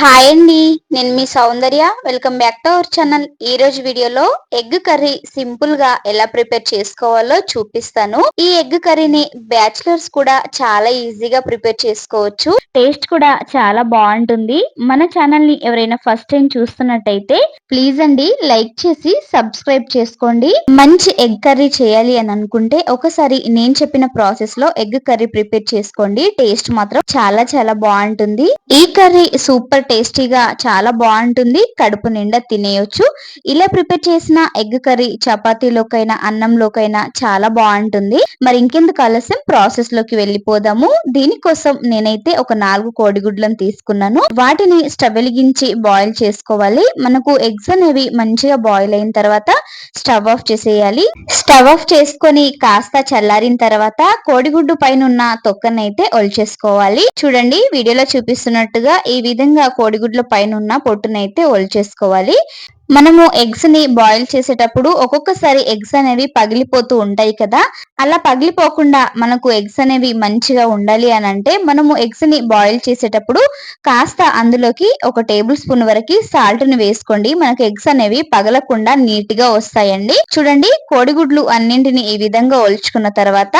Hi అండి నేను మీ Soundarya. Welcome back to our channel ఈ రోజు వీడియోలో ఎగ్ కర్రీ సింపుల్గా ఎలా ప్రిపేర్ చేసుకోవాలో చూపిస్తాను. ఈ ఎగ్ కర్రీని బ్యాచిలర్స్ కూడా చాలా ఈజీగా ప్రిపేర్ చేసుకోవచ్చు. టేస్ట్ కూడా చాలా బాగుంటుంది. మన ఛానల్ని ఎవరైనా ఫస్ట్ టైం చూస్తున్నట్టయితే ప్లీజ్ అండి లైక్ చేసి సబ్స్క్రైబ్ చేసుకోండి. మంచి ఎగ్ కర్రీ చేయాలి అని అనుకుంటే ఒకసారి నేను చెప్పిన ప్రాసెస్లో ఎగ్ కర్రీ ప్రిపేర్ చేసుకోండి. టేస్ట్ మాత్రం చాలా చాలా బాగుంటుంది. ఈ కర్రీ సూపర్ సూపర్ టేస్టీగా చాలా బాగుంటుంది. కడుపు నిండా తినేయొచ్చు. ఇలా ప్రిపేర్ చేసిన ఎగ్ కర్రీ చపాతీలోకైనా అన్నంలోకైనా చాలా బాగుంటుంది. మరి ఇంకెందుకు ఆలస్యం? ప్రాసెస్లోకి వెళ్ళిపోదాము. దీనికోసం నేనైతే ఒక నాలుగు కోడిగుడ్లను తీసుకున్నాను. వాటిని స్టవ్ వెలిగించి బాయిల్ చేసుకోవాలి. మనకు ఎగ్స్ అనేవి మంచిగా బాయిల్ అయిన తర్వాత స్టవ్ ఆఫ్ చేసేయాలి. స్టవ్ ఆఫ్ చేసుకొని కాస్త చల్లారిన తర్వాత కోడిగుడ్డు పైన ఉన్న తొక్కనైతే ఒలిచేసుకోవాలి. చూడండి వీడియోలో చూపిస్తున్నట్టుగా ఈ విధంగా కోడిగుడ్ల పైన ఉన్న పొట్టునైతే ఒలిచేసుకోవాలి. మనము ఎగ్స్ని బాయిల్ చేసేటప్పుడు ఒక్కొక్కసారి ఎగ్స్ అనేవి పగిలిపోతూ ఉంటాయి కదా. అలా పగిలిపోకుండా మనకు ఎగ్స్ అనేవి మంచిగా ఉండాలి అని అంటే మనము ఎగ్స్ని బాయిల్ చేసేటప్పుడు కాస్త అందులోకి ఒక టేబుల్ స్పూన్ వరకు సాల్ట్ని వేసుకోండి. మనకు ఎగ్స్ అనేవి పగలకుండా నీట్గా వస్తాయండి. చూడండి కోడిగుడ్లు అన్నింటిని ఈ విధంగా ఒల్చుకున్న తర్వాత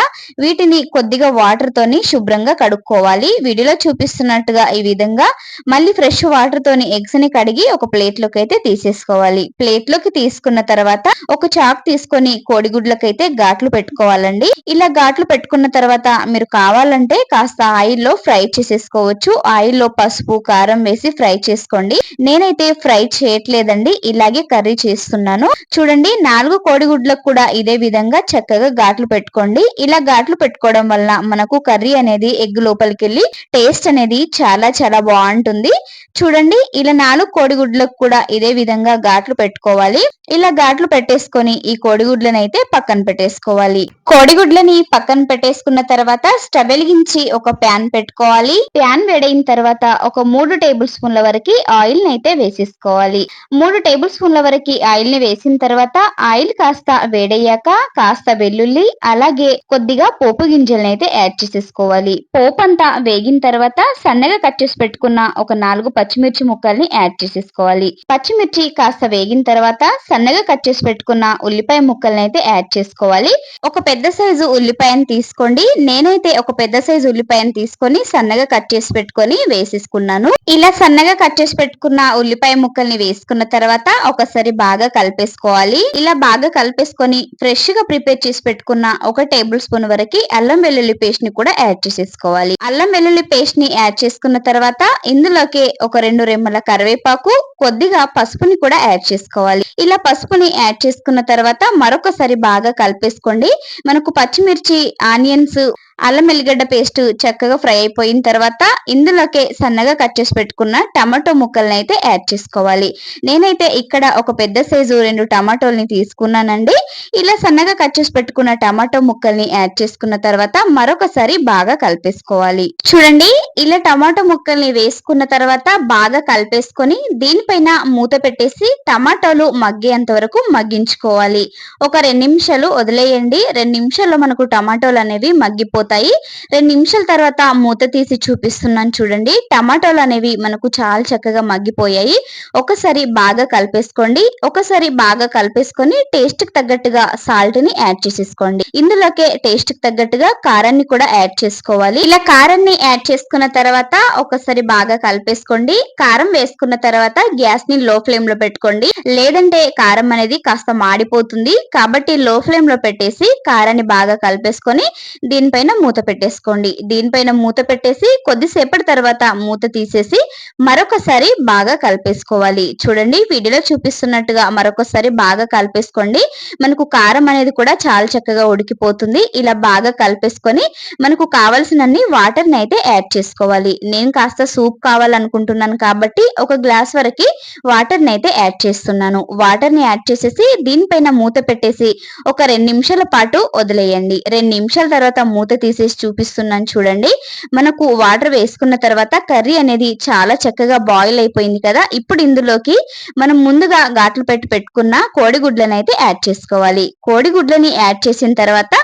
వీటిని కొద్దిగా వాటర్ తోని శుభ్రంగా కడుక్కోవాలి. వీడియోలో చూపిస్తున్నట్టుగా ఈ విధంగా మళ్ళీ ఫ్రెష్ వాటర్ తోని ఎగ్స్ని కడిగి ఒక ప్లేట్లోకి అయితే తీసేసుకోవాలి. పెట్టుకోవాలి ప్లేట్లోకి తీసుకున్న తర్వాత ఒక చాక్ తీసుకొని కోడిగుడ్లకైతే ఘాట్లు పెట్టుకోవాలండి. ఇలా ఘాట్లు పెట్టుకున్న తర్వాత మీరు కావాలంటే కాస్త ఆయిల్లో ఫ్రై చేసేసుకోవచ్చు. ఆయిల్లో పసుపు కారం వేసి ఫ్రై చేసుకోండి. నేనైతే ఫ్రై చేయట్లేదండి ఇలాగే కర్రీ చేస్తున్నాను. చూడండి నాలుగు కోడిగుడ్లకు కూడా ఇదే విధంగా చక్కగా ఘాట్లు పెట్టుకోండి. ఇలా ఘాట్లు పెట్టుకోవడం వల్ల మనకు కర్రీ అనేది ఎగ్ లోపలికి వెళ్ళి టేస్ట్ అనేది చాలా చాలా బాగుంటుంది. చూడండి ఇలా నాలుగు కోడిగుడ్లకు కూడా ఇదే విధంగా ఘాట్లు పెట్టుకోవాలి. ఇలా ఘాట్లు పెట్టేసుకొని ఈ కోడిగుడ్లను అయితే పక్కన పెట్టేసుకోవాలి. కోడిగుడ్లని పక్కన పెట్టేసుకున్న తర్వాత స్టవ్ వెలిగించి ఒక ప్యాన్ పెట్టుకోవాలి. ప్యాన్ వేడైన తర్వాత ఒక మూడు టేబుల్ స్పూన్ల వరకు ఆయిల్ అయితే వేసేసుకోవాలి. మూడు టేబుల్ స్పూన్ల వరకు ఆయిల్ని వేసిన తర్వాత ఆయిల్ కాస్త వేడయ్యాక కాస్త వెల్లుల్లి అలాగే కొద్దిగా పోపు గింజలను అయితే యాడ్ చేసేసుకోవాలి. పోపు అంతా వేగిన తర్వాత సన్నగా కట్ చేసి పెట్టుకున్న ఒక నాలుగు పచ్చిమిర్చి ముక్కల్ని యాడ్ చేసేసుకోవాలి. పచ్చిమిర్చి కాస్త కాస్త వేగిన తర్వాత సన్నగా కట్ చేసి పెట్టుకున్న ఉల్లిపాయ ముక్కల్ని అయితే యాడ్ చేసుకోవాలి. ఒక పెద్ద సైజు ఉల్లిపాయను తీసుకోండి. నేనైతే ఒక పెద్ద సైజు ఉల్లిపాయను తీసుకొని సన్నగా కట్ చేసి పెట్టుకొని వేసేసుకున్నాను. ఇలా సన్నగా కట్ చేసి పెట్టుకున్న ఉల్లిపాయ ముక్కల్ని వేసుకున్న తర్వాత ఒకసారి బాగా కలిపేసుకోవాలి. ఇలా బాగా కలిపేసుకొని ఫ్రెష్గా ప్రిపేర్ చేసి పెట్టుకున్న ఒక టేబుల్ స్పూన్ వరకు అల్లం వెల్లుల్లి పేస్ట్ని కూడా యాడ్ చేసేసుకోవాలి. అల్లం వెల్లుల్లి పేస్ట్ని యాడ్ చేసుకున్న తర్వాత ఇందులోకి ఒక రెండు రెమ్మల కరివేపాకు కొద్దిగా పసుపుని కూడా యాడ్ చేసుకోవాలి. ఇలా పసుపుని యాడ్ చేసుకున్న తర్వాత మరొకసారి బాగా కలిపేసుకోండి. మనకు పచ్చిమిర్చి ఆనియన్స్ అల్లం ఎల్లిగడ్డ పేస్ట్ చక్కగా ఫ్రై అయిపోయిన తర్వాత ఇందులోకే సన్నగా కట్ చేసి పెట్టుకున్న టమాటో ముక్కల్ని అయితే యాడ్ చేసుకోవాలి. నేనైతే ఇక్కడ ఒక పెద్ద సైజు రెండు టమాటోల్ని తీసుకున్నానండి. ఇలా సన్నగా కట్ చేసి పెట్టుకున్న టమాటో ముక్కల్ని యాడ్ చేసుకున్న తర్వాత మరొకసారి బాగా కలిపేసుకోవాలి. చూడండి ఇలా టమాటో ముక్కల్ని వేసుకున్న తర్వాత బాగా కలిపేసుకొని దీనిపైన మూత పెట్టేసి టమాటోలు మగ్గేంత వరకు మగ్గించుకోవాలి. ఒక రెండు నిమిషాలు వదిలేయండి. రెండు నిమిషాల్లో మనకు టమాటోలు అనేవి మగ్గిపోతాయి. అయిపోతాయి రెండు నిమిషాల తర్వాత మూత తీసి చూపిస్తున్నాను చూడండి. టమాటోలు అనేవి మనకు చాలా చక్కగా మగ్గిపోయాయి. ఒకసారి బాగా కలిపేసుకోండి. ఒకసారి బాగా కలిపేసుకొని టేస్ట్కి తగ్గట్టుగా సాల్ట్ని యాడ్ చేసేసుకోండి. ఇందులోకే టేస్ట్కి తగ్గట్టుగా కారాన్ని కూడా యాడ్ చేసుకోవాలి. ఇలా కారాన్ని యాడ్ చేసుకున్న తర్వాత ఒకసారి బాగా కలిపేసుకోండి. కారం వేసుకున్న తర్వాత గ్యాస్ని లో ఫ్లేమ్లో పెట్టుకోండి. లేదంటే కారం అనేది కాస్త మాడిపోతుంది. కాబట్టి లో ఫ్లేమ్లో పెట్టేసి కారాన్ని బాగా కలిపేసుకొని దీనిపైన మూత పెట్టేసుకోండి. దీనిపైన మూత పెట్టేసి కొద్దిసేపటి తర్వాత మూత తీసేసి మరొకసారి బాగా కలిపేసుకోవాలి. చూడండి వీడియోలో చూపిస్తున్నట్టుగా మరొకసారి బాగా కలిపేసుకోండి. మనకు కారం అనేది కూడా చాలా చక్కగా ఉడికిపోతుంది. ఇలా బాగా కలిపేసుకొని మనకు కావలసినన్ని వాటర్ని అయితే యాడ్ చేసుకోవాలి. నేను కాస్త సూప్ కావాలనుకుంటున్నాను కాబట్టి ఒక గ్లాస్ వరకు వాటర్ని అయితే యాడ్ చేస్తున్నాను. వాటర్ని యాడ్ చేసేసి దీనిపైన మూత పెట్టేసి ఒక రెండు నిమిషాల పాటు వదిలేయండి. రెండు నిమిషాల తర్వాత మూత పీసెస్ చూపిస్తున్నాను చూడండి. మనకు వాటర్ వేసుకున్న తర్వాత కర్రీ అనేది చాలా చక్కగా బాయిల్ అయిపోయింది కదా. ఇప్పుడు ఇందులోకి మనం ముందుగా ఘాట్లు పెట్టి పెట్టుకున్న కోడిగుడ్లను అయితే యాడ్ చేసుకోవాలి. కోడిగుడ్లని యాడ్ చేసిన తర్వాత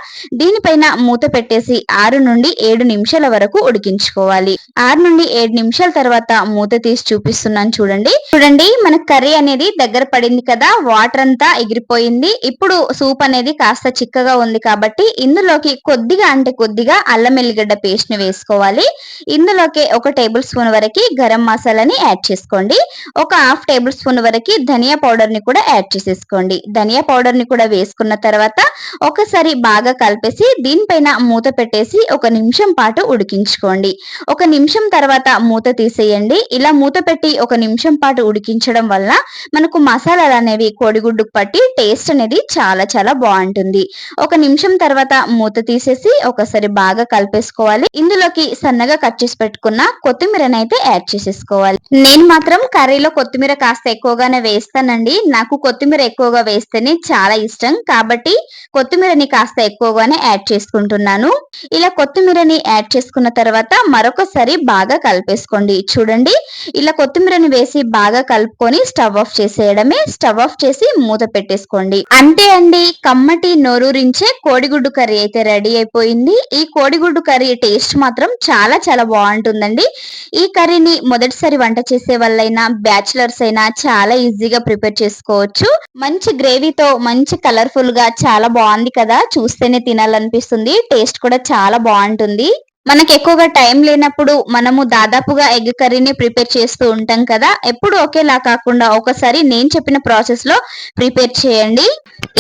దీనిపైన మూత పెట్టేసి ఆరు నుండి ఏడు నిమిషాల వరకు ఉడికించుకోవాలి. ఆరు నుండి ఏడు నిమిషాల తర్వాత మూత తీసి చూపిస్తున్నాను చూడండి. చూడండి మన కర్రీ అనేది దగ్గర పడింది కదా. వాటర్ అంతా ఎగిరిపోయింది. ఇప్పుడు సూప్ అనేది కాస్త చిక్కగా ఉంది కాబట్టి ఇందులోకి కొద్దిగా అంటే కొద్దిగా అల్లం ఎల్లిగడ్డ పేస్ట్ని వేసుకోవాలి. ఇందులోకి ఒక టేబుల్ స్పూన్ వరకు గరం మసాలాని యాడ్ చేసుకోండి. ఒక హాఫ్ టేబుల్ స్పూన్ వరకు ధనియా పౌడర్ని కూడా యాడ్ చేసేసుకోండి. ధనియా పౌడర్ని కూడా వేసుకున్న తర్వాత ఒకసారి బాగా కలిపేసి దీనిపైన మూత పెట్టేసి ఒక నిమిషం పాటు ఉడికించుకోండి. ఒక నిమిషం తర్వాత మూత తీసేయండి. ఇలా మూత పెట్టి ఒక నిమిషం పాటు ఉడికించడం వల్ల మనకు మసాలాలు అనేవి కోడిగుడ్డుకు పట్టి టేస్ట్ అనేది చాలా చాలా బాగుంటుంది. ఒక నిమిషం తర్వాత మూత తీసేసి ఒకసారి బాగా కలిపేసుకోవాలి. ఇందులోకి సన్నగా కట్ చేసి పెట్టుకున్న కొత్తిమీరని అయితే యాడ్ చేసేసుకోవాలి. నేను మాత్రం కర్రీలో కొత్తిమీర కాస్త ఎక్కువగానే వేస్తానండి. నాకు కొత్తిమీర ఎక్కువగా వేస్తేనే చాలా ఇష్టం. కాబట్టి కొత్తిమీరని కాస్త ఎక్కువగానే యాడ్ చేసుకుంటున్నాను. ఇలా కొత్తిమీరని యాడ్ చేసుకున్న తర్వాత మరొకసారి బాగా కలిపేసుకోండి. చూడండి. ఇలా కొత్తిమీరని వేసి బాగా కలుపుకొని స్టవ్ ఆఫ్ చేసేయడమే. స్టవ్ ఆఫ్ చేసి మూత పెట్టేసుకోండి. అంతే అండి. కమ్మటి నోరూరించే కోడిగుడ్డు కర్రీ అయితే రెడీ అయిపోయింది. ఈ కోడిగుడ్డు కర్రీ టేస్ట్ మాత్రం చాలా చాలా బాగుంటుందండి. ఈ కర్రీని మొదటిసారి వంట చేసే వాళ్ళైనా బ్యాచిలర్స్ అయినా చాలా ఈజీగా ప్రిపేర్ చేసుకోవచ్చు. మంచి గ్రేవీతో మంచి కలర్ఫుల్గా చాలా బాగుంది కదా. చూస్తేనే తినాలనిపిస్తుంది. టేస్ట్ కూడా చాలా బాగుంటుంది. మనకి ఎక్కువగా టైం లేనప్పుడు మనము దాదాపుగా ఎగ్ కర్రీని ప్రిపేర్ చేస్తూ ఉంటాం కదా ఎప్పుడు ఒకేలా కాకుండా ఒకసారి నేను చెప్పిన ప్రాసెస్లో ప్రిపేర్ చేయండి.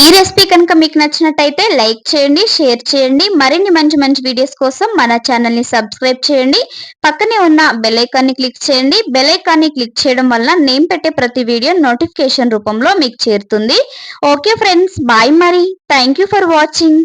ఈ రెసిపీ కనుక మీకు నచ్చినట్టయితే లైక్ చేయండి షేర్ చేయండి మరిన్ని మంచి మంచి వీడియోస్ కోసం మన ఛానల్ని సబ్స్క్రైబ్ చేయండి. పక్కనే ఉన్న బెల్ ఐకాన్ని క్లిక్ చేయండి. బెల్ ఐకాన్ని క్లిక్ చేయడం వల్ల నేను పెట్టే ప్రతి వీడియో నోటిఫికేషన్ రూపంలో మీకు చేరుతుంది. ఓకే ఫ్రెండ్స్ బాయ్ మరి. Thank for watching